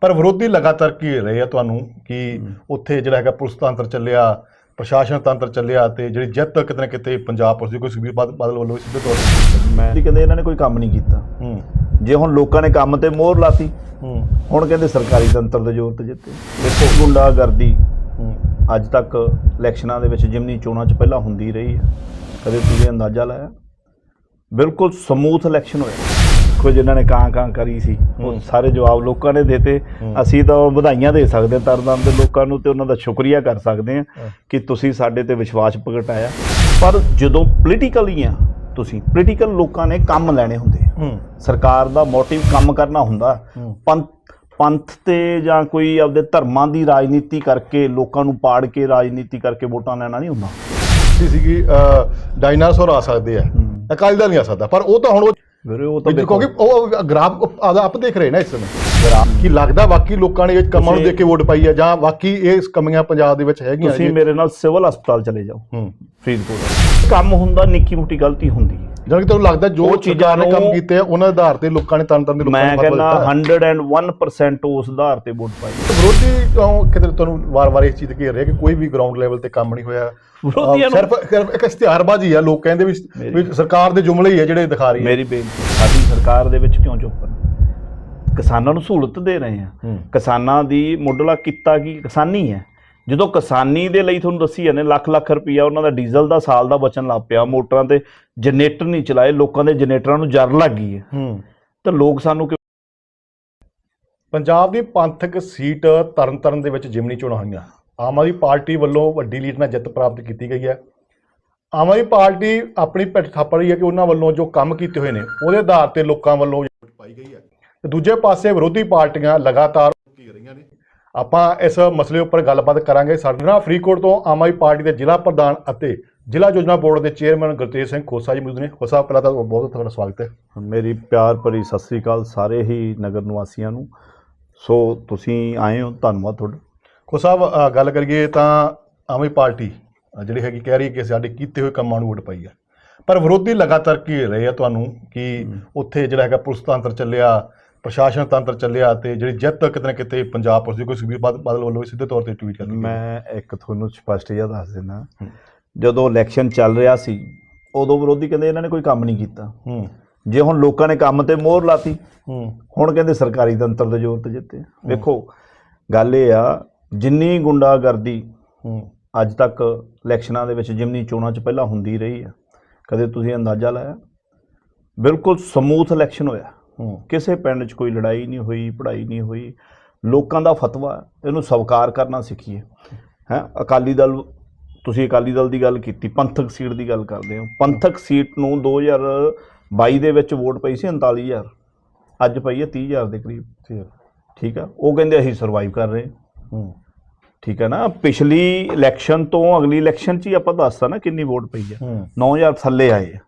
ਪਰ ਵਿਰੋਧੀ ਲਗਾਤਾਰ ਘੇਰ ਰਹੇ ਆ ਤੁਹਾਨੂੰ ਕਿ ਉੱਥੇ ਜਿਹੜਾ ਹੈਗਾ ਪੁਲਿਸ ਤੰਤਰ ਚੱਲਿਆ ਪ੍ਰਸ਼ਾਸਨ ਤੰਤਰ ਚੱਲਿਆ ਤੇ ਜਿਹੜੀ ਜਿੱਤ ਕਿਤੇ ਨਾ ਕਿਤੇ ਪੰਜਾਬ ਪੁਲਿਸ ਦੀ ਕੋਈ ਸੁਖਬੀਰ ਬਾਦ- ਬਾਦਲ ਵੱਲੋਂ ਸਿੱਧੇ ਤੌਰ ਤੇ ਮੈਂ ਵੀ ਕਹਿੰਦੇ ਇਹਨਾਂ ਨੇ ਕੋਈ ਕੰਮ ਨਹੀਂ ਕੀਤਾ। ਹੂੰ। ਜੇ ਹੁਣ ਲੋਕਾਂ ਨੇ ਕੰਮ ਤੇ ਮੋਹਰ ਲਾਤੀ ਹੂੰ। ਹੁਣ ਕਹਿੰਦੇ ਸਰਕਾਰੀ ਤੰਤਰ ਦੇ ਜ਼ੋਰ ਤੇ ਜਿੱਤੇ। ਦੇਖੋ ਗੁੰਡਾਗਰਦੀ ਹੂੰ। ਅੱਜ ਤੱਕ ਇਲੈਕਸ਼ਨਾਂ ਦੇ ਵਿੱਚ ਜਿਮਨੀ ਚੋਣਾਂ 'ਚ ਪਹਿਲਾਂ ਹੁੰਦੀ ਰਹੀ ਹੈ। ਕਦੇ ਤੁਸੀਂ ਅੰਦਾਜ਼ਾ ਲਾਇਆ? ਬਿਲਕੁਲ ਸਮੂਥ ਇਲੈਕਸ਼ਨ ਹੋਇਆ ਕੋਈ ਜਿਨ੍ਹਾਂ ਨੇ ਕਾਂ ਕਾਂ ਕਰੀ ਸੀ ਉਹ। ਸਾਰੇ ਜਵਾਬ ਲੋਕਾਂ ਨੇ ਦਿੱਤੇ। ਅਸੀਂ ਤਾਂ ਵਧਾਈਆਂ ਦੇ ਸਕਦੇ ਹਾਂ ਤਰਨਤਾਰਨ ਦੇ ਲੋਕਾਂ ਨੂੰ ਤੇ ਉਹਨਾਂ ਦਾ ਸ਼ੁਕਰੀਆ ਕਰ ਸਕਦੇ ਹਾਂ। ਕਿ ਤੁਸੀਂ ਸਾਡੇ ਤੇ ਵਿਸ਼ਵਾਸ ਪ੍ਰਗਟਾਇਆ ਪਰ ਜਦੋਂ ਪੋਲੀਟੀਕਲੀ ਆ ਤੁਸੀਂ ਪੋਲੀਟੀਕਲ ਲੋਕਾਂ ਨੇ ਕੰਮ ਲੈਣੇ ਹੁੰਦੇ ਸਰਕਾਰ ਦਾ ਮੋਟਿਵ ਕੰਮ ਕਰਨਾ ਹੁੰਦਾ। ਪੰਥ ਪੰਥ ਤੇ ਜਾਂ ਕੋਈ ਆਪਦੇ ਧਰਮਾਂ ਦੀ ਰਾਜਨੀਤੀ ਕਰਕੇ ਲੋਕਾਂ ਨੂੰ ਪਾੜ ਕੇ ਰਾਜਨੀਤੀ ਕਰਕੇ ਵੋਟਾਂ ਲੈਣਾ ਨਹੀਂ ਹੁੰਦਾ ਸੀ ਸੀਗੀ ਡਾਇਨਾਸੌਰ ਆ ਸਕਦੇ ਆ ਅਕਾਲੀ ਦਲ ਨਹੀਂ ਆ ਸਕਦਾ ਪਰ ਉਹ ਤਾਂ ਹੁਣ ਉਹ ਵੀਰੇ ਉਹ ਤਾਂ ਵੀ ਕਿਉਂਕਿ ਉਹ ਗ੍ਰਾਫ ਆਦਾ ਆਪ ਦੇਖ ਰਹੇ ਨਾ ਇਸ ਸਮੇਂ ਦੇਖੋ, ਕਿ ਲੱਗਦਾ ਵਾਕਈ ਲੋਕਾਂ ਨੇ ਇਹ ਕੰਮਾਂ ਨੂੰ ਦੇਖ ਕੇ ਵੋਟ ਪਾਈ ਹੈ ਜਾਂ ਵਾਕਈ ਇਹ ਕਮੀਆਂ ਪੰਜਾਬ ਦੇ ਵਿੱਚ ਹੈਗੀਆਂ ਤੁਸੀਂ? ਮੇਰੇ ਨਾਲ ਸਿਵਲ ਹਸਪਤਾਲ ਚਲੇ ਜਾਓ ਹੂੰ। ਫਰੀਦਕੋਟ। ਕੰਮ ਹੁੰਦਾ ਨਿੱਕੀ ਮੋਟੀ ਗਲਤੀ ਹੁੰਦੀ। ਹੈ ਜਾਨ ਕਿ ਤੁਹਾਨੂੰ ਲੱਗਦਾ ਜੋ ਚੀਜ਼ਾਂ ਨੇ ਕੰਮ ਕੀਤੇ ਆ ਉਹਨਾਂ ਦੇ ਆਧਾਰ ਤੇ ਲੋਕਾਂ ਨੇ ਤਨ ਤਨ ਦੇ ਲੋਕਾਂ ਮੈਂ ਨੂੰ ਕਹਿੰਦਾ ਦਿੱਤਾ। 101% ਉਸ ਆਧਾਰ ਤੇ ਵੋਟ ਪਾਈ ਵਿਰੋਧੀ ਕਿਉਂ ਕਿਤੇ ਤੁਹਾਨੂੰ ਵਾਰ-ਵਾਰ ਇਸ ਚੀਜ਼ ਤੇ ਘੇਰ ਰਿਹਾ ਕਿ ਕੋਈ ਵੀ ਗਰਾਊਂਡ ਲੈਵਲ ਤੇ ਕੰਮ ਨਹੀਂ ਹੋਇਆ? ਸਿਰਫ ਸਿਰਫ ਇੱਕ ਇਸ਼ਤਿਹਾਰਬਾਜ਼ੀ ਆ ਲੋਕ ਕਹਿੰਦੇ ਵੀ ਸਰਕਾਰ ਦੇ ਜੁਮਲੇ ਹੀ ਆ ਜਿਹੜੇ ਦਿਖਾ ਰਹੀ ਹੈ ਮੇਰੀ ਬੇਨਤੀ ਸਾਡੀ ਸਰਕਾਰ ਦੇ ਵਿੱਚ ਕਿਉਂ ਚੁੱਪ ਕਿਸਾਨਾਂ ਨੂੰ ਸਹੂਲਤ ਦੇ ਰਹੇ ਆ। ਕਿਸਾਨਾਂ ਦੀ ਮੁੱਢਲਾ ਕਿੱਤਾ ਕੀ ਕਿਸਾਨੀ ਹੈ ਜਦੋਂ ਕਿਸਾਨੀ ਦੇ ਲਈ ਤੁਹਾਨੂੰ ਦੱਸੀ ਜਾਂਦੇ ਲੱਖ ਲੱਖ ਰੁਪਈਆ ਉਹਨਾਂ ਦਾ ਡੀਜ਼ਲ ਦਾ ਸਾਲ ਦਾ ਬਚਣ ਲੱਗ ਪਿਆ ਮੋਟਰਾਂ ਤੇ ਜਨਰੇਟਰ ਨਹੀਂ ਚਲਾਏ ਲੋਕਾਂ ਦੇ ਜਨਰੇਟਰਾਂ ਨੂੰ ਜਰ ਲੱਗ ਗਈ ਹੈ। ਹੂੰ। ਤਾਂ ਲੋਕ ਸਾਨੂੰ ਕਿਉਂ ਪੰਜਾਬ ਦੀ ਪੰਥਕ ਸੀਟ ਤਰਨਤਾਰਨ ਦੇ ਵਿੱਚ ਜਿਮਨੀ ਚੋਣਾਂ ਹੋਈਆਂ। ਆਮ ਆਦਮੀ ਪਾਰਟੀ ਵੱਲੋਂ ਵੱਡੀ ਲੀਡ ਨਾਲ ਜਿੱਤ ਪ੍ਰਾਪਤ ਕੀਤੀ ਗਈ ਹੈ। ਆਮ ਆਦਮੀ ਪਾਰਟੀ ਆਪਣੀ ਪਿੱਠ ਥਾਪ ਰਹੀ ਹੈ ਕਿ ਉਹਨਾਂ ਵੱਲੋਂ ਜੋ ਕੰਮ ਕੀਤੇ ਹੋਏ ਨੇ ਉਹਦੇ ਆਧਾਰ ਤੇ ਲੋਕਾਂ ਵੱਲੋਂ ਵੋਟ ਪਾਈ ਗਈ ਹੈ। ਤੇ ਦੂਜੇ ਪਾਸੇ ਵਿਰੋਧੀ ਪਾਰਟੀਆਂ ਲਗਾਤਾਰ ਆਪਾਂ ਇਸ ਮਸਲੇ ਉੱਪਰ ਗੱਲਬਾਤ ਕਰਾਂਗੇ। ਸਾਡੇ ਨਾਲ ਫਰੀਦਕੋਟ ਤੋਂ ਆਮ ਆਦਮੀ ਪਾਰਟੀ ਦੇ ਜ਼ਿਲ੍ਹਾ ਪ੍ਰਧਾਨ ਅਤੇ ਜ਼ਿਲ੍ਹਾ ਯੋਜਨਾ ਬੋਰਡ ਦੇ ਚੇਅਰਮੈਨ ਗੁਰਤੇਜ ਸਿੰਘ ਖੋਸਾ ਜੀ ਮੌਜੂਦ ਨੇ। ਖੋਸਾ ਪਹਿਲਾਂ ਤਾਂ ਬਹੁਤ ਤੁਹਾਡਾ ਸਵਾਗਤ ਹੈ। ਮੇਰੀ ਪਿਆਰ ਭਰੀ ਸਤਿ ਸ੍ਰੀ ਅਕਾਲ ਸਾਰੇ ਹੀ ਨਗਰ ਨਿਵਾਸੀਆਂ ਨੂੰ। ਸੋ ਤੁਸੀਂ ਆਏ ਹੋ ਧੰਨਵਾਦ ਤੁਹਾਡਾ। ਖੋ ਸਾਹਿਬ ਗੱਲ ਕਰੀਏ ਤਾਂ ਆਮ ਆਦਮੀ ਪਾਰਟੀ ਜਿਹੜੀ ਹੈਗੀ ਕਹਿ ਰਹੀ ਕਿ ਸਾਡੇ ਕੀਤੇ ਹੋਏ ਕੰਮਾਂ ਨੂੰ ਵੋਟ ਪਾਈ ਹੈ। ਪਰ ਵਿਰੋਧੀ ਲਗਾਤਾਰ ਘੇਰ ਰਹੇ ਆ ਤੁਹਾਨੂੰ ਕਿ ਉੱਥੇ ਜਿਹੜਾ ਹੈਗਾ ਪੁਲਿਸ ਤੰਤਰ ਚੱਲਿਆ ਪ੍ਰਸ਼ਾਸਨ ਤੰਤਰ ਚੱਲਿਆ ਤੇ ਜਿਹੜੀ ਜਿੱਤ ਕਿਤੇ ਨਾ ਕਿਤੇ ਪੰਜਾਬ ਪੁਲਿਸ ਦੀ ਕੋਈ ਸੁਖਬੀਰ ਬਾਦ- ਬਾਦਲ ਵੱਲੋਂ ਵੀ ਸਿੱਧੇ ਤੌਰ ਤੇ ਟਵੀਟ ਗਈ। ਮੈਂ ਇੱਕ ਤੁਹਾਨੂੰ ਸਪਸ਼ਟ ਜਿਹਾ ਦੱਸ ਦਿੰਦਾ। ਹੂੰ। ਜਦੋਂ ਇਲੈਕਸ਼ਨ ਚੱਲ ਰਿਹਾ ਸੀ ਉਦੋਂ ਵਿਰੋਧੀ ਕਹਿੰਦੇ ਇਹਨਾਂ ਨੇ ਕੋਈ ਕੰਮ ਨਹੀਂ ਕੀਤਾ। ਹੂੰ। ਜੇ ਹੁਣ ਲੋਕਾਂ ਨੇ ਕੰਮ ਤੇ ਮੋਹਰ ਲਾਤੀ ਹੂੰ। ਹੁਣ ਕਹਿੰਦੇ ਸਰਕਾਰੀ ਤੰਤਰ ਦੇ ਜ਼ੋਰ ਤੇ ਜਿੱਤੇ। ਵੇਖੋ ਗੱਲ ਇਹ ਆ ਜਿੰਨੀ ਗੁੰਡਾਗਰਦੀ ਹੂੰ। ਅੱਜ ਤੱਕ ਇਲੈਕਸ਼ਨਾਂ ਦੇ ਵਿੱਚ ਜਿਮਨੀ ਚੋਣਾਂ 'ਚ ਪਹਿਲਾਂ ਹੁੰਦੀ ਰਹੀ ਹੈ ਕਦੇ ਤੁਸੀਂ ਅੰਦਾਜ਼ਾ ਲਾਇਆ? ਬਿਲਕੁਲ ਸਮੂਥ ਇਲੈਕਸ਼ਨ ਹੋਇਆ। ਕਿਸੇ ਪਿੰਡ 'ਚ ਕੋਈ ਲੜਾਈ ਨਹੀਂ ਹੋਈ ਪੜਾਈ ਨਹੀਂ ਹੋਈ ਲੋਕਾਂ ਦਾ ਫਤਵਾ ਇਹਨੂੰ ਸਵੀਕਾਰ ਕਰਨਾ ਸਿੱਖੀਏ। ਹੈ ਅਕਾਲੀ ਦਲ ਤੁਸੀਂ ਅਕਾਲੀ ਦਲ ਦੀ ਗੱਲ ਕੀਤੀ ਪੰਥਕ ਸੀਟ ਦੀ ਗੱਲ ਕਰਦੇ ਹੋ। ਪੰਥਕ ਸੀਟ ਨੂੰ 2022 ਦੇ ਵਿੱਚ ਵੋਟ ਪਈ ਸੀ 39000 ਅੱਜ ਪਈ ਹੈ 30000 ਦੇ ਕਰੀਬ। ਠੀਕ ਆ? ਉਹ ਕਹਿੰਦੇ ਅਸੀਂ ਸਰਵਾਈਵ ਕਰ ਰਹੇ। ਹਾਂ। ਠੀਕ ਹੈ ਨਾ? ਪਿਛਲੀ ਇਲੈਕਸ਼ਨ ਤੋਂ ਅਗਲੀ ਇਲੈਕਸ਼ਨ 'ਚ ਹੀ ਆਪਾਂ ਦੱਸਤਾ ਨਾ ਕਿੰਨੀ ਵੋਟ ਪਈ ਹੈ। ਹੂੰ। 9000 ਥੱਲੇ ਆਏ ਆ।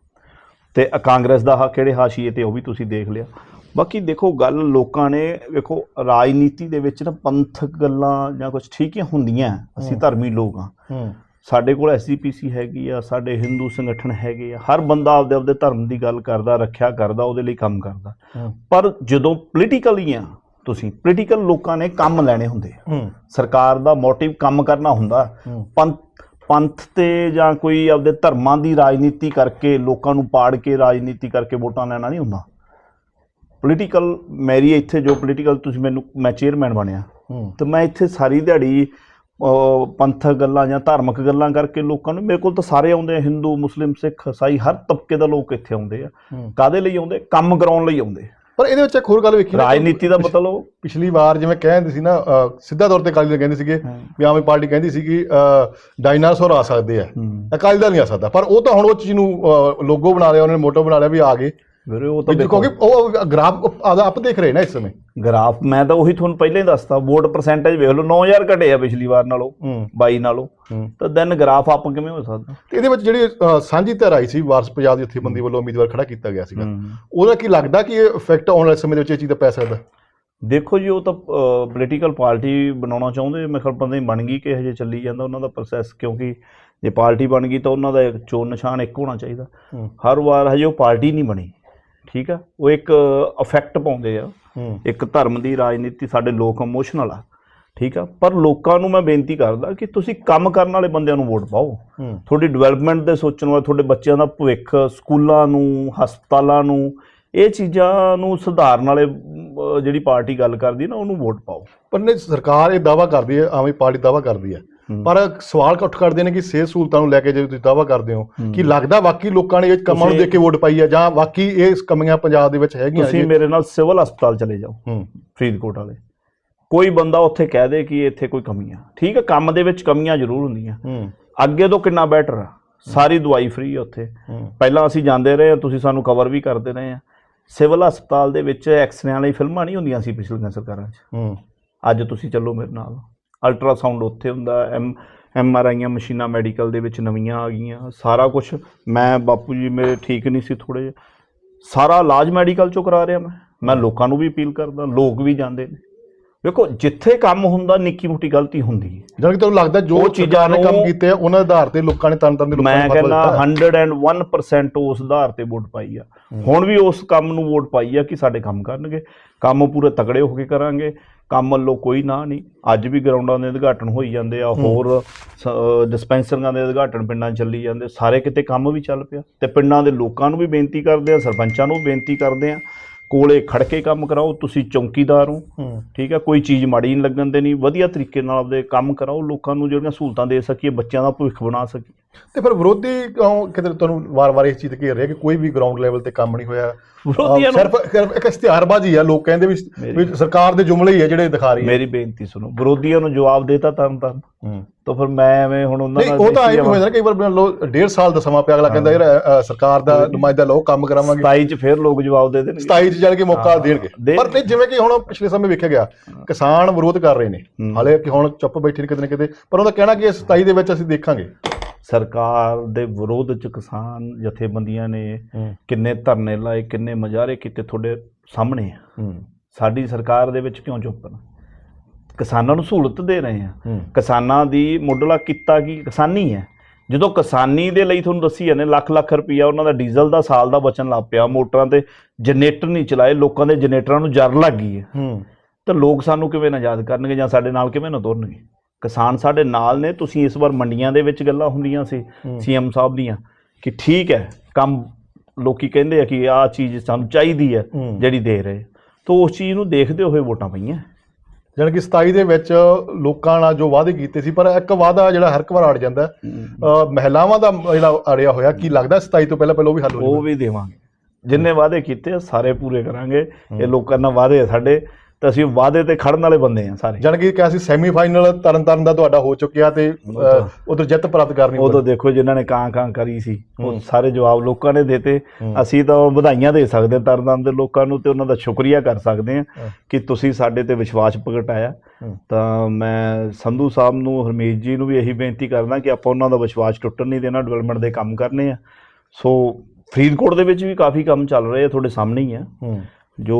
ਤੇ ਕਾਂਗਰਸ ਦਾ ਹਾ ਕਿਹੜੇ ਹਾਸ਼ੀਏ ਤੇ ਉਹ ਵੀ ਤੁਸੀਂ ਦੇਖ ਲਿਆ। ਬਾਕੀ ਦੇਖੋ ਗੱਲ ਲੋਕਾਂ ਨੇ ਵੇਖੋ ਰਾਜਨੀਤੀ ਦੇ ਵਿੱਚ ਨਾ ਪੰਥਕ ਗੱਲਾਂ ਜਾਂ ਕੁਝ ਠੀਕ ਹੀ। ਹੁੰਦੀਆਂ ਅਸੀਂ ਹੂੰ। ਧਰਮੀ ਲੋਕ ਆ ਹੂੰ। ਸਾਡੇ ਕੋਲ ਐਸਜੀਪੀਸੀ ਹੈਗੀ ਆ ਸਾਡੇ ਹਿੰਦੂ ਸੰਗਠਨ ਹੈਗੇ ਆ ਹਰ ਬੰਦਾ ਆਪਦੇ ਆਪਦੇ ਧਰਮ ਦੀ ਗੱਲ ਕਰਦਾ ਰੱਖਿਆ ਕਰਦਾ ਉਹਦੇ ਲਈ ਕੰਮ ਕਰਦਾ। ਹੂੰ। ਪਰ ਜਦੋਂ ਪੋਲੀਟੀਕਲੀ ਆ ਤੁਸੀਂ ਪੋਲੀਟੀਕਲ ਲੋਕਾਂ ਨੇ ਕੰਮ ਲੈਣੇ ਹੁੰਦੇ ਆ। ਹੂੰ। ਸਰਕਾਰ ਦਾ ਮੋਟਿਵ ਕੰਮ ਕਰਨਾ ਹੁੰਦਾ। ਹੂੰ। ਪੰਥ ਪੰਥ ਤੇ ਜਾਂ ਕੋਈ ਆਪਦੇ ਧਰਮਾਂ ਦੀ ਰਾਜਨੀਤੀ ਕਰਕੇ ਲੋਕਾਂ ਨੂੰ ਪਾੜ ਕੇ ਰਾਜਨੀਤੀ ਕਰਕੇ ਵੋਟਾਂ ਲੈਣਾ ਨਹੀਂ ਹੁੰਦਾ। ਪੋਲੀਟੀਕਲ ਮੇਰੀ ਇੱਥੇ ਜੋ ਪੋਲੀਟੀਕਲ ਤੁਸੀਂ ਮੈਨੂੰ ਮੈਂ ਚੇਅਰਮੈਨ ਬਣਿਆ। ਤੇ ਮੈਂ ਇੱਥੇ ਸਾਰੀ ਦਿਹਾੜੀ ਪੰਥਕ ਗੱਲਾਂ ਜਾਂ ਧਾਰਮਿਕ ਗੱਲਾਂ ਕਰਕੇ ਲੋਕਾਂ ਨੂੰ ਮੇਰੇ ਕੋਲ ਤਾਂ ਸਾਰੇ ਆਉਂਦੇ ਆ ਹਿੰਦੂ ਮੁਸਲਿਮ ਸਿੱਖ ਈਸਾਈ ਹਰ ਤਬਕੇ ਦਾ ਲੋਕ ਇੱਥੇ ਆਉਂਦੇ ਆ। ਕਾਦੇ ਲਈ ਆਉਂਦੇ? ਕੰਮ ਕਰਾਉਣ ਲਈ ਆਉਂਦੇ। ਪਰ ਇਹਦੇ ਵਿੱਚ ਇੱਕ ਹੋਰ ਗੱਲ ਵੇਖੀ ਨਾ ਰਾਜਨੀਤੀ ਦਾ ਮਤਲਬ ਪਿਛਲੀ ਵਾਰ ਜਿਵੇਂ ਕਹਿੰਦੇ ਸੀ ਨਾ ਸਿੱਧਾ ਤੌਰ ਤੇ ਅਕਾਲੀ ਦਲ ਕਹਿੰਦੇ ਸੀਗੇ। ਵੀ ਆਮ ਆਦਮੀ ਪਾਰਟੀ ਕਹਿੰਦੀ ਸੀ ਕਿ ਡਾਇਨਾਸੌਰ ਆ ਸਕਦੇ ਆ। ਹੂੰ, ਅਕਾਲੀ ਦਲ ਨਹੀਂ ਆ ਸਕਦਾ। ਪਰ ਉਹ ਤਾਂ ਹੁਣ ਉਹ ਚੀਜ਼ ਨੂੰ ਲੋਗੋ ਬਣਾ ਲਿਆ ਉਹਨਾਂ ਨੇ ਮੋਟੋ ਬਣਾ ਲਿਆ ਵੀ ਆ ਗਏ। ਵੀਰੇ ਉਹ ਤਾਂ ਦੇਖੋ ਕਿਉਂਕਿ ਉਹ ਗ੍ਰਾਫ ਆਦਾ ਆਪ ਦੇਖ ਰਹੇ ਨਾ ਇਸ ਸਮੇਂ? ਗ੍ਰਾਫ ਮੈਂ ਤਾਂ ਉਹੀ ਤੁਹਾਨੂੰ ਪਹਿਲਾਂ ਹੀ ਦੱਸਤਾ ਵੋਟ ਪਰਸੈਂਟੇਜ ਵੇਖ ਲਓ 9000 ਘਟੇ ਆ ਪਿਛਲੀ ਵਾਰ ਨਾਲੋਂ ਹੂੰ। 22 ਨਾਲੋਂ। ਤਾਂ ਦੈਨ ਗ੍ਰਾਫ ਅਪ ਕਿਵੇਂ ਹੋ ਸਕਦਾ? ਤੇ ਇਹਦੇ ਵਿੱਚ ਜਿਹੜੀ ਸਾਂਝੀ ਧਿਰ ਆਈ ਸੀ ਵਾਰਸ ਪੰਜਾਬ ਦੀ ਜਥੇਬੰਦੀ ਵੱਲੋਂ ਉਮੀਦਵਾਰ ਖੜਾ ਕੀਤਾ ਗਿਆ ਸੀਗਾ। ਉਹਦਾ ਕੀ ਲੱਗਦਾ ਕਿ ਇਹ ਇਫੈਕਟ ਆਉਣ ਵਾਲੇ ਸਮੇਂ ਦੇ ਵਿੱਚ ਇਹ ਚੀਜ਼ ਦਾ ਪੈ ਸਕਦਾ? ਦੇਖੋ ਜੀ ਉਹ ਤਾਂ ਪੋਲੀਟੀਕਲ ਪਾਰਟੀ ਬਣਾਉਣਾ ਚਾਹੁੰਦੇ ਮੇਰੇ ਖਿਆਲ ਪਤਾ ਨਹੀਂ ਬਣ ਗਈ ਕਿ ਹਜੇ ਚੱਲੀ ਜਾਂਦਾ ਉਹਨਾਂ ਦਾ ਪ੍ਰੋਸੈਸ ਕਿਉਂਕਿ ਜੇ ਪਾਰਟੀ ਬਣ ਗਈ ਤਾਂ ਉਹਨਾਂ ਦਾ ਇੱਕ ਚੋਣ ਨਿਸ਼ਾਨ ਇੱਕ ਹੋਣਾ ਚਾਹੀਦਾ। ਹਰ ਵਾਰ ਹਜੇ ਉਹ ਪਾਰਟੀ ਨਹੀਂ ਬਣੀ। ਠੀਕ ਆ? ਉਹ ਇੱਕ ਇਫੈਕਟ ਪਾਉਂਦੇ ਆ। ਇੱਕ ਧਰਮ ਦੀ ਰਾਜਨੀਤੀ ਸਾਡੇ ਲੋਕ ਇਮੋਸ਼ਨਲ ਆ ਠੀਕ ਆ? ਪਰ ਲੋਕਾਂ ਨੂੰ ਮੈਂ ਬੇਨਤੀ ਕਰਦਾ ਕਿ ਤੁਸੀਂ ਕੰਮ ਕਰਨ ਵਾਲੇ ਬੰਦਿਆਂ ਨੂੰ ਵੋਟ ਪਾਓ। ਤੁਹਾਡੀ ਡਿਵੈਲਪਮੈਂਟ ਦੇ ਸੋਚਣ ਵਾਲੇ ਤੁਹਾਡੇ ਬੱਚਿਆਂ ਦਾ ਭਵਿੱਖ ਸਕੂਲਾਂ ਨੂੰ ਹਸਪਤਾਲਾਂ ਨੂੰ ਇਹ ਚੀਜ਼ਾਂ ਨੂੰ ਸੁਧਾਰਨ ਵਾਲੇ ਜਿਹੜੀ ਪਾਰਟੀ ਗੱਲ ਕਰਦੀ ਨਾ ਉਹਨੂੰ ਵੋਟ ਪਾਓ। ਪਰ ਨਹੀਂ ਸਰਕਾਰ ਇਹ ਦਾਵਾ ਕਰਦੀ ਹੈ ਆਦਮੀ ਪਾਰਟੀ ਦਾਵਾ ਕਰਦੀ ਹੂੰ। ਪਰ ਸਵਾਲ ਉੱਠ ਕਰਦੇ ਨੇ ਕਿ ਸਿਹਤ ਸਹੂਲਤਾਂ ਨੂੰ ਲੈ ਕੇ ਜੇ ਤੁਸੀਂ ਦਾਵਾ ਕਰਦੇ ਹੋ। ਕਿ ਲੱਗਦਾ ਵਾਕਈ ਲੋਕਾਂ ਨੇ ਇਹ ਕੰਮਾਂ ਨੂੰ ਦੇਖ ਕੇ ਵੋਟ ਪਾਈ ਹੈ ਜਾਂ ਵਾਕਈ ਇਹ ਕਮੀਆਂ ਪੰਜਾਬ ਦੇ ਵਿੱਚ ਹੈਗੀਆਂ ਤੁਸੀਂ? ਮੇਰੇ ਨਾਲ ਸਿਵਲ ਹਸਪਤਾਲ ਚਲੇ ਜਾਓ ਫਰੀਦਕੋਟ ਵਾਲੇ। ਕੋਈ ਬੰਦਾ ਉੱਥੇ ਕਹਿ ਦੇ ਕਿ ਇੱਥੇ ਕੋਈ ਕਮੀ ਆ। ਠੀਕ ਹੈ ਕੰਮ ਦੇ ਵਿੱਚ ਕਮੀਆਂ ਜ਼ਰੂਰ ਹੁੰਦੀਆਂ। ਅੱਗੇ ਤੋਂ ਕਿੰਨਾ ਬੈਟਰ ਆ? ਸਾਰੀ ਦਵਾਈ ਫ੍ਰੀ ਆ ਉੱਥੇ। ਪਹਿਲਾਂ ਅਸੀਂ ਜਾਂਦੇ ਰਹੇ ਤੁਸੀਂ ਸਾਨੂੰ ਕਵਰ ਵੀ ਕਰਦੇ ਰਹੇ ਆ। ਸਿਵਲ ਹਸਪਤਾਲ ਦੇ ਵਿੱਚ ਐਕਸਰੇ ਵਾਲੀ ਫਿਲਮਾਂ ਨਹੀਂ ਹੁੰਦੀਆਂ ਸੀ ਪਿਛਲੀਆਂ ਸਰਕਾਰਾਂ 'ਚ। ਹੂੰ। ਅੱਜ ਤੁਸੀਂ ਚੱਲੋ ਮੇਰੇ ਨਾਲ। ਅਲਟਰਾਸਾਊਂਡ ਉੱਥੇ ਹੁੰਦਾ, ਐਮ ਐਮ ਆਰ ਆਈਆਂ ਮਸ਼ੀਨਾਂ ਮੈਡੀਕਲ ਦੇ ਵਿੱਚ ਨਵੀਆਂ ਆ ਗਈਆਂ, ਸਾਰਾ ਕੁਝ ਮੈਂ ਬਾਪੂ ਜੀ ਮੇਰੇ ਠੀਕ ਨਹੀਂ ਸੀ ਥੋੜੇ ਜਿਹੇ। ਸਾਰਾ ਇਲਾਜ ਮੈਡੀਕਲ ਚੋਂ ਕਰਾ ਰਿਹਾ ਮੈਂ। ਮੈਂ ਲੋਕਾਂ ਨੂੰ ਵੀ ਅਪੀਲ ਕਰਦਾ, ਲੋਕ ਵੀ ਜਾਂਦੇ ਨੇ। ਵੇਖੋ ਜਿੱਥੇ ਕੰਮ ਹੁੰਦਾ ਨਿੱਕੀ ਮੋਟੀ ਗਲਤੀ ਹੁੰਦੀ ਹੈ। ਜਦ ਕਿ ਤੁਹਾਨੂੰ ਲੱਗਦਾ ਜੋ ਉਹ ਚੀਜ਼ਾਂ ਨੇ ਕੰਮ ਨੂੰ- ਕੀਤੇ ਆ ਉਹਨਾਂ ਆਧਾਰ ਤੇ ਲੋਕਾਂ ਨੇ ਤਨ ਤਨ ਦੇ ਲੋਕਾਂ ਮੈਂ ਨੂੰ ਕਹਿੰਦਾ ਦਿੱਤਾ। ਹੈ। 101% ਉਸ ਆਧਾਰ ਤੇ ਵੋਟ ਪਾਈ ਆ। ਹੁਣ ਵੀ ਉਸ ਕੰਮ ਨੂੰ ਵੋਟ ਪਾਈ ਆ ਕਿ ਸਾਡੇ ਕੰਮ ਕਰਨਗੇ। ਕੰਮ ਪੂਰੇ ਤਗੜੇ ਹੋ ਕੇ ਕਰਾਂਗੇ। ਕੰਮ ਵੱਲੋਂ ਕੋਈ ਨਾ ਨਹੀਂ। ਅੱਜ ਵੀ ਗਰਾਊਂਡਾਂ ਦੇ ਉਦਘਾਟਨ ਹੋਈ ਜਾਂਦੇ ਆ। ਹੋਰ ਸ- ਡਿਸਪੈਂਸਰੀਆਂ ਦੇ ਉਦਘਾਟਨ ਪਿੰਡਾਂ 'ਚ ਚੱਲੀ ਜਾਂਦੇ। ਸਾਰੇ ਕਿਤੇ ਕੰਮ ਵੀ ਚੱਲ ਪਿਆ। ਤੇ ਪਿੰਡਾਂ ਦੇ ਲੋਕਾਂ ਨੂੰ ਵੀ ਬੇਨਤੀ ਕਰਦੇ ਆ ਸਰਪੰਚਾਂ ਨੂੰ ਵੀ ਬੇਨਤੀ ਕਰਦੇ ਆ ਕੋਲੇ ਖੜ ਕੇ ਕੰਮ ਕਰਾਓ ਤੁਸੀਂ ਚੌਕੀਦਾਰ ਹੋ। ਠੀਕ ਹੈ ਕੋਈ ਚੀਜ਼ ਮਾੜੀ ਨਹੀਂ ਲੱਗਣ ਦੇਣੀ। ਵਧੀਆ ਤਰੀਕੇ ਨਾਲ ਆਪਦੇ ਕੰਮ ਕਰਾਓ ਲੋਕਾਂ ਨੂੰ ਜਿਹੜੀਆਂ ਸਹੂਲਤਾਂ ਦੇ ਸਕੀਏ ਬੱਚਿਆਂ ਦਾ ਭਵਿੱਖ ਬਣਾ ਸਕੀਏ। ਤੇ ਫਿਰ ਵਿਰੋਧੀ ਕਿਉਂ ਕਿਤੇ ਤੁਹਾਨੂੰ ਵਾਰ-ਵਾਰ ਇਸ ਚੀਜ਼ ਤੇ ਘੇਰ ਰਿਹਾ ਕਿ ਕੋਈ ਵੀ ਗਰਾਊਂਡ ਲੈਵਲ ਤੇ ਕੰਮ ਨਹੀਂ ਹੋਇਆ? ਵਿਰੋਧੀਆਂ ਸਿਰਫ ਸਿਰਫ ਇੱਕ ਇਸ਼ਤਿਹਾਰਬਾਜ਼ੀ ਆ ਲੋਕ ਕਹਿੰਦੇ ਵੀ ਸਰਕਾਰ ਦੇ ਜੁਮਲੇ ਹੀ ਆ ਜਿਹੜੇ ਦਿਖਾ ਰਹੀ ਹੈ ਮੇਰੀ ਬੇਨਤੀ ਸੁਣੋ ਵਿਰੋਧੀਆਂ ਨੂੰ ਜਵਾਬ ਦੇਤਾ ਤਰਨ ਹੂੰ। ਤਾਂ ਫਿਰ ਮੈਂ ਐਵੇਂ ਹੁਣ ਉਹਨਾਂ ਨਹੀਂ ਨਾਲ ਉਹ ਤਾਂ ਦੇਖੀ ਇਹ ਵੀ ਹੋ ਜਾਂਦਾ ਕਈ ਵਾਰ ਲੋ ਡੇਢ ਸਾਲ ਦਾ ਸਮਾਂ ਪਿਆ ਅਗਲਾ ਕਹਿੰਦਾ ਯਾਰ ਸਰਕਾਰ ਦਾ ਨੁਮਾਇੰਦਾ ਲਓ ਕੰਮ ਕਰਾਵਾਂਗੇ। 27 ਚ ਫਿਰ ਲੋਕ ਜਵਾਬ ਦੇ ਦੇਣਗੇ। 27 ਚ ਜਾਣ ਕੇ ਮੌਕਾ ਦੇਣਗੇ। ਪਰ ਨਹੀਂ ਜਿਵੇਂ ਕਿ ਹੁਣ ਪਿਛਲੇ ਸਮੇਂ ਵੇਖਿਆ ਗਿਆ ਕਿਸਾਨ ਵਿਰੋਧ ਕਰ ਰਹੇ ਨੇ। ਹਾਲੇ ਕਿ ਹੁਣ ਚੁੱਪ ਬੈਠੇ ਨੇ ਕਿਤੇ ਨਾ ਕਿਤੇ ਪਰ ਉਹਦਾ ਕਹਿਣਾ ਕਿ ਇਸ 27 ਦੇ ਵਿੱਚ ਅਸੀਂ ਦੇਖਾਂਗੇ। ਸਰਕਾਰ ਦੇ ਵਿਰੋਧ ਚ ਕਿਸਾਨ ਜਥੇਬੰਦੀਆਂ ਨੇ ਕਿੰਨੇ ਧਰਨੇ ਲਾਏ ਕਿੰਨੇ ਮਜ਼ਾਰੇ ਕੀਤੇ ਤੁਹਾਡੇ ਸਾਹਮਣੇ ਆ। ਸਾਡੀ ਸਰਕਾਰ ਦੇ ਵਿੱਚ ਕਿਉਂ ਚੁੱਪ ਨੇ? ਕਿਸਾਨਾਂ ਨੂੰ ਸਹੂਲਤ ਦੇ ਰਹੇ ਆ। ਕਿਸਾਨਾਂ ਦੀ ਮੁੱਢਲਾ ਕਿੱਤਾ ਕੀ? ਕਿਸਾਨੀ ਹੈ ਜਦੋਂ ਕਿਸਾਨੀ ਦੇ ਲਈ ਤੁਹਾਨੂੰ ਦੱਸੀ ਜਾਂਦੇ ਲੱਖ ਲੱਖ ਰੁਪਈਆ ਉਹਨਾਂ ਦਾ ਡੀਜ਼ਲ ਦਾ ਸਾਲ ਦਾ ਬਚਣ ਲੱਗ ਪਿਆ ਮੋਟਰਾਂ ਤੇ ਜਨਰੇਟਰ ਨਹੀਂ ਚਲਾਏ ਲੋਕਾਂ ਦੇ ਜਨਰੇਟਰਾਂ ਨੂੰ ਜਰ ਲੱਗ ਗਈ ਹੈ ਹੂੰ। ਤਾਂ ਲੋਕ ਸਾਨੂੰ ਕਿਵੇਂ ਨਾਜਾਦ ਕਰਨਗੇ ਜਾਂ ਸਾਡੇ ਨਾਲ ਕਿਵੇਂ ਨਾ ਤੁਰਨਗੇ? ਕਿਸਾਨ ਸਾਡੇ ਨਾਲ ਨੇ ਤੁਸੀਂ ਇਸ ਵਾਰ ਮੰਡੀਆਂ ਦੇ ਵਿੱਚ ਗੱਲਾਂ ਹੁੰਦੀਆਂ ਸੀ। ਸੀਐਮ ਸਾਹਿਬ ਦੀਆਂ ਕਿ ਠੀਕ ਹੈ ਕੰਮ ਲੋਕੀ ਕਹਿੰਦੇ ਆ ਕਿ ਆਹ ਚੀਜ਼ ਸਾਨੂੰ ਚਾਹੀਦੀ ਹੈ। ਜਿਹੜੀ ਦੇ ਰਹੇ। ਤਾਂ ਉਸ ਚੀਜ਼ ਨੂੰ ਦੇਖਦੇ ਹੋਏ ਵੋਟਾਂ ਪਈਆਂ। ਜਾਣੀ ਕਿ 27 ਦੇ ਵਿੱਚ ਲੋਕਾਂ ਨਾਲ ਜੋ ਵਾਅਦੇ ਕੀਤੇ ਸੀ ਪਰ ਇੱਕ ਵਾਅਦਾ ਜਿਹੜਾ ਹਰ ਇੱਕ ਵਾਰ ਅੜ ਜਾਂਦਾ ਮਹਿਲਾਵਾਂ ਦਾ ਜਿਹੜਾ ਅੜਿਆ ਹੋਇਆ ਕੀ ਲੱਗਦਾ 27 ਤੋਂ ਪਹਿਲਾਂ ਪਹਿਲਾਂ ਉਹ ਵੀ ਹੱਲ ਹੋ ਉਹ ਜਾਊਗਾ? ਵੀ ਦੇਵਾਂਗੇ। ਜਿੰਨੇ ਵਾਅਦੇ ਕੀਤੇ ਸਾਰੇ ਪੂਰੇ ਕਰਾਂਗੇ। ਇਹ ਲੋਕਾਂ ਨਾਲ ਵਾਅਦੇ ਸਾਡੇ। ਤਾਂ ਅਸੀਂ ਵਾਅਦੇ ਤੇ ਖੜਨ ਵਾਲੇ ਬੰਦੇ ਆ ਸਾਰੇ ਜਾਣੀ ਕਿ ਕਿਹਾ ਸੀ ਸੈਮੀਫਾਈਨਲ ਤਰਨ ਤਾਰਨ ਦਾ ਤੁਹਾਡਾ ਹੋ ਚੁੱਕਿਆ ਤੇ ਉਧਰ ਜਿੱਤ ਪ੍ਰਾਪਤ ਕਰਨੀ ਉਦੋਂ ਦੇਖੋ ਜਿਨ੍ਹਾਂ ਨੇ ਕਾਂ ਕਾਂ ਕਰੀ ਸੀ ਉਹ। ਸਾਰੇ ਜਵਾਬ ਲੋਕਾਂ ਨੇ ਦੇਤੇ। ਅਸੀਂ ਤਾਂ ਵਧਾਈਆਂ ਦੇ ਸਕਦੇ ਤਰਨਤਾਰਨ ਦੇ ਲੋਕਾਂ ਨੂੰ ਤੇ ਉਹਨਾਂ ਦਾ ਸ਼ੁਕਰੀਆ ਕਰ ਸਕਦੇ ਹਾਂ। ਕਿ ਤੁਸੀਂ ਸਾਡੇ ਤੇ ਵਿਸ਼ਵਾਸ ਪ੍ਰਗਟਾਇਆ। ਤਾਂ ਮੈਂ ਸੰਧੂ ਸਾਹਿਬ ਨੂੰ ਹਰਮੀਤ ਜੀ ਨੂੰ ਵੀ ਇਹੀ ਬੇਨਤੀ ਕਰਦਾ ਕਿ ਆਪਾਂ ਉਹਨਾਂ ਦਾ ਵਿਸ਼ਵਾਸ ਟੁੱਟਣ ਨਹੀਂ ਦੇਣਾ ਡਿਵੈਲਪਮੈਂਟ ਦੇ ਕੰਮ ਕਰਨੇ ਆ ਸੋ ਫਰੀਦਕੋਟ ਦੇ ਵਿੱਚ ਵੀ ਕਾਫੀ ਕੰਮ ਚੱਲ ਰਹੇ ਆ ਤੁਹਾਡੇ ਸਾਹਮਣੇ ਹੀ ਆ ਜੋ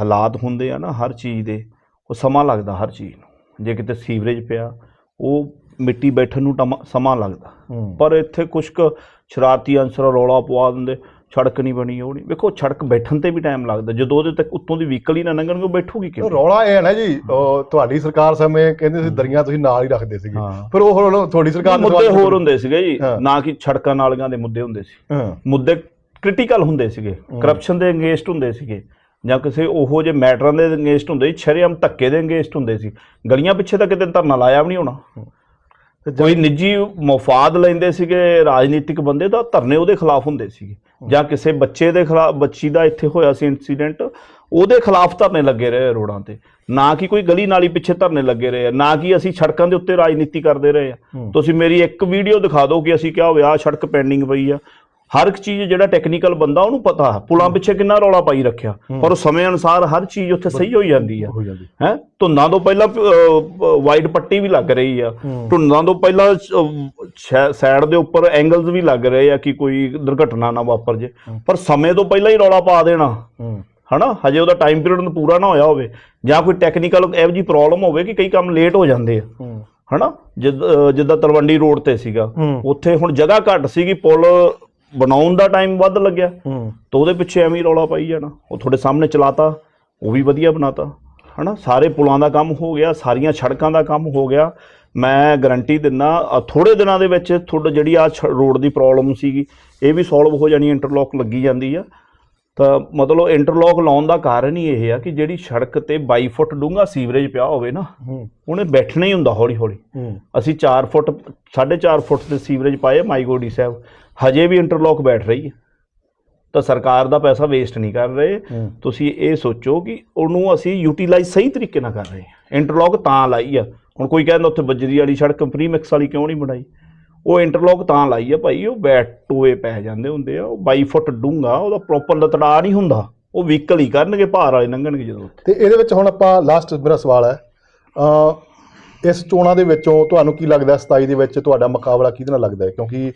ਹਾਲਾਤ ਹੁੰਦੇ ਆ ਨਾ ਹਰ ਚੀਜ਼ ਦੇ ਉਹ ਸਮਾਂ ਲੱਗਦਾ ਹਰ ਚੀਜ਼ ਨੂੰ। ਜੇ ਕਿਤੇ ਸੀਵਰੇਜ ਪਿਆ ਉਹ ਮਿੱਟੀ ਬੈਠਣ ਨੂੰ ਸਮਾਂ ਲੱਗਦਾ। ਪਰ ਇੱਥੇ ਕੁਛ ਕੁ ਸ਼ਰਾਰਤੀ ਅਨਸਰ ਰੌਲਾ ਪਵਾ ਦਿੰਦੇ ਸੜਕ ਨਹੀਂ ਬਣੀ ਉਹ ਨਹੀਂ। ਵੇਖੋ ਸੜਕ ਬੈਠਣ ਤੇ ਵੀ ਟਾਈਮ ਲੱਗਦਾ। ਜਦੋਂ ਉਹਦੇ ਤੱਕ ਉੱਤੋਂ ਦੀ ਵਹੀਕਲ ਹੀ ਨਾ ਲੰਘਣਗੇ ਉਹ ਬੈਠੂਗੀ ਕਿਵੇਂ ਰੌਲਾ ਇਹ ਹੈ ਨਾ ਜੀ ਤੁਹਾਡੀ ਸਰਕਾਰ ਸਮੇਂ ਕਹਿੰਦੇ ਸੀ ਦਰੀਆਂ ਤੁਸੀਂ ਨਾਲ ਹੀ ਰੱਖਦੇ ਸੀਗੇ। ਪਰ ਉਹ ਹੁਣ ਤੁਹਾਡੀ ਸਰਕਾਰ ਦੇ ਮੁੱਦੇ ਹੋਰ ਹੁੰਦੇ ਸੀਗੇ ਜੀ। ਨਾ ਕਿ ਸੜਕਾਂ ਨਾਲੀਆਂ ਦੇ ਮੁੱਦੇ ਹੁੰਦੇ ਸੀ। ਮੁੱਦੇ ਕ੍ਰਿਟੀਕਲ ਹੁੰਦੇ ਸੀਗੇ। ਕਰਪਸ਼ਨ ਦੇ ਅਗੇਂਸਟ ਹੁੰਦੇ ਸੀਗੇ। ਜਾਂ ਕਿਸੇ ਉਹੋ ਜਿਹੇ ਮੈਟਰਾਂ ਦੇ ਅਗੇਂਸਟ ਹੁੰਦੇ ਸੀ ਸ਼ਰੇਆਮ ਧੱਕੇ ਦੇ ਅਗੇਂਸਟ ਹੁੰਦੇ ਸੀ। ਗਲੀਆਂ ਪਿੱਛੇ ਤਾਂ ਕਿਤੇ ਧਰਨਾ ਲਾਇਆ ਵੀ ਨਹੀਂ ਹੋਣਾ। ਕੋਈ ਨਿੱਜੀ ਮਫਾਦ ਲੈਂਦੇ ਸੀਗੇ ਰਾਜਨੀਤਿਕ ਬੰਦੇ ਤਾਂ ਧਰਨੇ ਉਹਦੇ ਖਿਲਾਫ ਹੁੰਦੇ ਸੀਗੇ। ਜਾਂ ਕਿਸੇ ਬੱਚੇ ਦੇ ਖਿਲਾਫ ਬੱਚੀ ਦਾ ਇੱਥੇ ਹੋਇਆ ਸੀ ਇਨਸੀਡੈਂਟ ਉਹਦੇ ਖਿਲਾਫ ਧਰਨੇ ਲੱਗੇ ਰਹੇ ਰੋਡਾਂ ਤੇ। ਨਾ ਕਿ ਕੋਈ ਗਲੀ ਨਾਲੀ ਪਿੱਛੇ ਧਰਨੇ ਲੱਗੇ ਰਹੇ ਆ ਨਾ ਕਿ ਅਸੀਂ ਸੜਕਾਂ ਦੇ ਉੱਤੇ ਰਾਜਨੀਤੀ ਕਰਦੇ ਰਹੇ ਆ। ਤੁਸੀਂ ਮੇਰੀ ਇੱਕ ਵੀਡੀਓ ਦਿਖਾ ਦਿਓ ਕਿ ਅਸੀਂ ਕਿਹਾ ਹੋਵੇ ਆਹ ਸੜਕ ਪੈਂਡਿੰਗ ਪਈ ਆ। ਹਰ ਇੱਕ ਚੀਜ਼ ਜਿਹੜਾ ਟੈਕਨੀਕਲ ਬੰਦਾ ਉਹਨੂੰ ਪਤਾ ਪੁਲਾਂ ਪਿੱਛੇ ਕਿੰਨਾ ਰੌਲਾ ਪਾਈ ਰੱਖਿਆ। ਪਰ ਉਹ ਸਮੇਂ ਅਨੁਸਾਰ ਹਰ ਚੀਜ਼ ਉੱਥੇ ਸਹੀ ਹੋਈ ਜਾਂਦੀ ਆ ਹੋ ਹੈ? ਧੁੰਦਾਂ ਤੋਂ ਪਹਿਲਾਂ ਵਾਈਟ ਪੱਟੀ ਵੀ ਲੱਗ ਰਹੀ ਆ। ਹੂੰ। ਧੁੰਦਾਂ ਤੋਂ ਪਹਿਲਾਂ ਸਾਈਡ ਦੇ ਉੱਪਰ ਐਂਗਲਸ ਵੀ ਲੱਗ ਰਹੇ ਆ ਕਿ ਕੋਈ ਦੁਰਘਟਨਾ ਨਾ ਵਾਪਰ ਜੇ। ਪਰ ਸਮੇਂ ਤੋਂ ਪਹਿਲਾਂ ਹੀ ਰੌਲਾ ਪਾ ਦੇਣਾ। ਹੂੰ। ਹਨਾ? ਹਜੇ ਉਹਦਾ ਟਾਈਮ ਪੀਰੀਅਡ ਪੂਰਾ ਨਾ ਹੋਇਆ ਹੋਵੇ। ਜਾਂ ਕੋਈ ਟੈਕਨੀਕਲ ਇਹੋ ਜਿਹੀ ਪ੍ਰੋਬਲਮ ਹੋਵੇ ਕਿ ਕਈ ਕੰਮ ਲੇਟ ਹੋ ਜਾਂਦੇ ਆ। ਹੂੰ। ਹਨਾ? ਜਿੱਦ- ਤਲਵੰਡੀ ਰੋਡ ਤੇ ਸੀਗਾ। ਹੂੰ। ਉੱਥੇ ਹੁਣ ਜਗ੍ਹਾ ਘੱਟ ਸੀਗੀ ਪੁਲ ਬਣਾਉਣ ਦਾ ਟਾਈਮ ਵੱਧ ਲੱਗਿਆ। ਹੂੰ। ਤਾਂ ਉਹਦੇ ਪਿੱਛੇ ਐਵੇਂ ਹੀ ਰੌਲਾ ਪਾਈ ਜਾਣਾ। ਉਹ ਤੁਹਾਡੇ ਸਾਹਮਣੇ ਚਲਾਤਾ ਉਹ ਵੀ ਵਧੀਆ ਬਣਾਤਾ। ਹਨਾ? ਸਾਰੇ ਪੁਲਾਂ ਦਾ ਕੰਮ ਹੋ ਗਿਆ ਸਾਰੀਆਂ ਸੜਕਾਂ ਦਾ ਕੰਮ ਹੋ ਗਿਆ। ਮੈਂ ਗਾਰੰਟੀ ਦਿੰਦਾ ਥੋੜੇ ਦਿਨਾਂ ਦੇ ਵਿੱਚ ਤੁਹਾਡਾ ਜਿਹੜੀ ਆ ਰੋਡ ਦੀ ਪ੍ਰੋਬਲਮ ਸੀਗੀ ਇਹ ਵੀ ਸੋਲਵ ਹੋ ਜਾਣੀ ਇੰਟਰਲੌਕ ਲੱਗੀ ਜਾਂਦੀ ਆ। ਤਾਂ ਮਤਲਬ ਇੰਟਰਲੌਕ ਲਾਉਣ ਦਾ ਕਾਰਨ ਹੀ ਇਹ ਆ ਕਿ ਜਿਹੜੀ ਸੜਕ ਤੇ 22 ਫੁੱਟ ਡੂੰਘਾ ਸੀਵਰੇਜ ਪਿਆ ਹੋਵੇ ਨਾ ਉਹਨੇ ਬੈਠਣਾ ਹੀ ਹੁੰਦਾ ਹੌਲੀ ਹੌਲੀ ਅਸੀਂ 4 ਫੁੱਟ 4.5 ਫੁੱਟ ਦੇ ਸੀਵਰੇਜ ਪਾਏ ਮਾਈਗੋਡੀ ਸਾਹਿਬ। ਹਜੇ ਵੀ ਇੰਟਰਲੌਕ ਬੈਠ ਰਹੀ ਹੈ। ਤਾਂ ਸਰਕਾਰ ਦਾ ਪੈਸਾ ਵੇਸਟ ਨਹੀਂ ਕਰ ਰਹੇ। ਤੁਸੀਂ ਇਹ ਸੋਚੋ ਕਿ ਉਹਨੂੰ ਅਸੀਂ ਯੂਟਿਲਾਈਜ਼ ਸਹੀ ਤਰੀਕੇ ਨਾਲ ਕਰ ਰਹੇ ਹਾਂ। ਇੰਟਰਲੌਕ ਤਾਂ ਲਾਈ ਆ। ਹੁਣ ਕੋਈ ਕਹਿੰਦਾ ਉੱਥੇ ਬਜਰੀ ਵਾਲੀ ਸੜਕ ਪ੍ਰੀਮਿਕਸ ਵਾਲੀ ਕਿਉਂ ਨਹੀਂ ਬਣਾਈ? ਉਹ ਇੰਟਰਲੌਕ ਤਾਂ ਲਾਈ ਆ ਭਾਈ ਉਹ ਬੈਟ ਟੋਏ ਪੈ ਜਾਂਦੇ ਹੁੰਦੇ ਆ। ਉਹ 22 ਫੁੱਟ ਡੂੰਘਾ ਉਹਦਾ ਪ੍ਰੋਪਰ ਲਤੜਾ ਨਹੀਂ ਹੁੰਦਾ। ਉਹ ਵਹੀਕਲ ਹੀ ਕਰਨਗੇ ਭਾਰ ਵਾਲੇ ਲੰਘਣਗੇ ਜਦੋਂ ਉੱਥੇ। ਤੇ ਇਹਦੇ ਵਿੱਚ ਹੁਣ ਆਪਾਂ ਲਾਸਟ ਮੇਰਾ ਸਵਾਲ ਹੈ। ਅ ਇਸ ਚੋਣਾਂ ਦੇ ਵਿੱਚੋਂ ਤੁਹਾਨੂੰ ਕੀ ਲੱਗਦਾ 27 ਦੇ ਵਿੱਚ ਤੁਹਾਡਾ ਮੁਕਾਬਲਾ ਕਿਹਦੇ ਨਾਲ ਲੱਗਦਾ ਹੈ? ਕਿਉਂਕਿ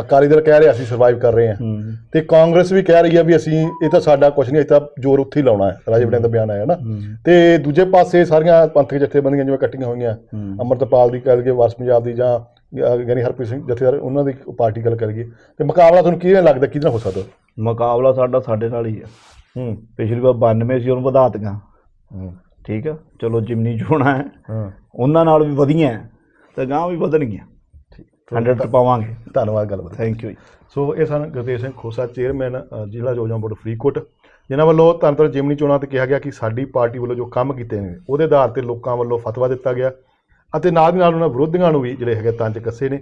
ਅਕਾਲੀ ਦਲ ਕਹਿ ਰਿਹਾ ਅਸੀਂ ਸਰਵਾਈਵ ਕਰ ਰਹੇ ਹਾਂ। ਤੇ ਕਾਂਗਰਸ ਵੀ ਕਹਿ ਰਹੀ ਹੈ ਵੀ ਅਸੀਂ ਇਹ ਤਾਂ ਸਾਡਾ ਕੁਝ ਨਹੀਂ ਅਸੀਂ ਤਾਂ ਜ਼ੋਰ ਉੱਥੇ ਹੀ ਲਾਉਣਾ ਹੈ। ਰਾਜੇ ਵੜਿੰਗ ਦਾ ਬਿਆਨ ਆਇਆ ਨਾ। ਤੇ ਦੂਜੇ ਪਾਸੇ ਸਾਰੀਆਂ ਪੰਥਕ ਜਥੇਬੰਦੀਆਂ ਜਿਵੇਂ ਇਕੱਠੀਆਂ ਹੋਈਆਂ ਅੰਮ੍ਰਿਤਪਾਲ ਦੀ ਕਹਿ ਲਈਏ ਵਾਰਸ ਪੰਜਾਬ ਦੀ ਜਾਂ ਯਾਨੀ ਹਰਪ੍ਰੀਤ ਸਿੰਘ ਜਥੇਦਾਰ ਉਹਨਾਂ ਦੀ ਪਾਰਟੀ ਗੱਲ ਕਰੀਏ। ਤੇ ਮੁਕਾਬਲਾ ਤੁਹਾਨੂੰ ਨਾਲ ਲੱਗਦਾ ਕਿਹਦੇ ਨਾਲ ਹੋ ਸਕਦਾ? ਮੁਕਾਬਲਾ ਸਾਡਾ ਸਾਡੇ ਨਾਲ ਹੀ ਆ। ਹੂੰ। ਪਿਛਲੀ ਵਾਰ 92 ਸੀ ਉਹਨੂੰ ਵਧਾ ਦਿੱਤੀਆਂ। ਹੂੰ। ਠੀਕ ਆ? ਚਲੋ ਜਿਮਨੀ ਚੋਣਾਂ ਹੈ। ਹਾਂ। ਉਹਨਾਂ ਨਾਲ ਵੀ ਵਧੀਆਂ ਹੈ ਤੇ ਗਾਂ ਵੀ ਵਧਣਗੀਆਂ। 100 ਤੇ ਪਾਵਾਂਗੇ। ਧੰਨਵਾਦ ਗੱਲਬਾਤ ਥੈਂਕ ਯੂ ਸੋ ਇਹ ਸਨ ਗੁਰਦੇਵ ਸਿੰਘ ਖੋਸਾ ਚੇਅਰਮੈਨ ਜ਼ਿਲ੍ਹਾ ਯੋਜਨਾ ਬੋਰਡ ਫਰੀਦਕੋਟ ਜਿਨ੍ਹਾਂ ਵੱਲੋਂ ਤੰਤਰ ਜਿਮਨੀ ਚੋਣਾਂ ਤੇ ਕਿਹਾ ਗਿਆ ਕਿ ਸਾਡੀ ਪਾਰਟੀ ਵੱਲੋਂ ਜੋ ਕੰਮ ਕੀਤੇ ਨੇ ਉਹਦੇ ਆਧਾਰ ਤੇ ਲੋਕਾਂ ਵੱਲੋਂ ਫਤਵਾ ਦਿੱਤਾ ਗਿਆ ਅਤੇ ਨਾਲ ਦੀ ਨਾਲ ਉਹਨਾਂ ਵਿਰੋਧੀਆਂ ਨੂੰ ਵੀ ਜਿਹੜੇ ਹੈਗੇ ਤੰਜ ਕੱਸੇ ਨੇ